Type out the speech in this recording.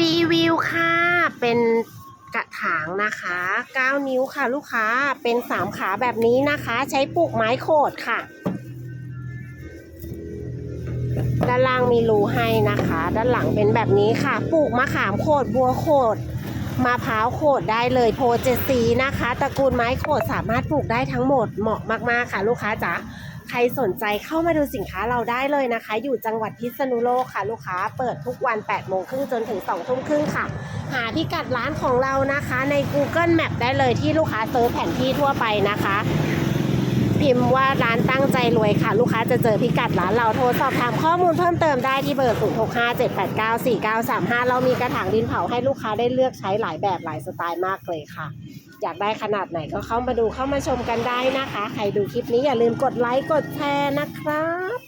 รีวิวค่ะ เป็นกระถางนะคะ 9 นิ้วค่ะลูกค้า เป็น 3 ขาแบบนี้นะคะ ใช้ปลูกไม้โขดค่ะ ด้านล่างมีรูให้นะคะ ด้านหลังเป็นแบบนี้ค่ะ ปลูกมะขามโขดบัวโขด มะพร้าวโขดได้เลยโพเจสีนะคะตระกูลไม้โขดสามารถปลูกได้ทั้งหมดเหมาะมากๆค่ะ ลูกค้าจ๋าใครสนใจเข้ามาดูสินค้าเราได้เลยนะคะ อยู่จังหวัดพิษณุโลกค่ะ ลูกค้าเปิดทุกวัน8โมงครึ่งจนถึง2ทุ่มครึ่งค่ะ หาพิกัดร้านของเรานะคะ ใน Google Map ได้เลยที่ลูกค้าเซิร์ชแผนที่ทั่วไปนะคะ พิมพ์ว่าร้านตั้งใจรวยค่ะ ลูกค้าจะเจอพิกัดร้านเราโทรสอบถามข้อมูลเพิ่มเติมได้ที่เบอร์ 0657894935 เรามีกระถางดินเผาให้ลูกค้าได้เลือกใช้หลายแบบหลายสไตล์มากเลยค่ะ อยากได้ขนาดไหนก็เข้ามาดูเข้ามาชมกันได้นะคะ ใครดูคลิปนี้อย่าลืมกดไลค์กดแชร์นะครับ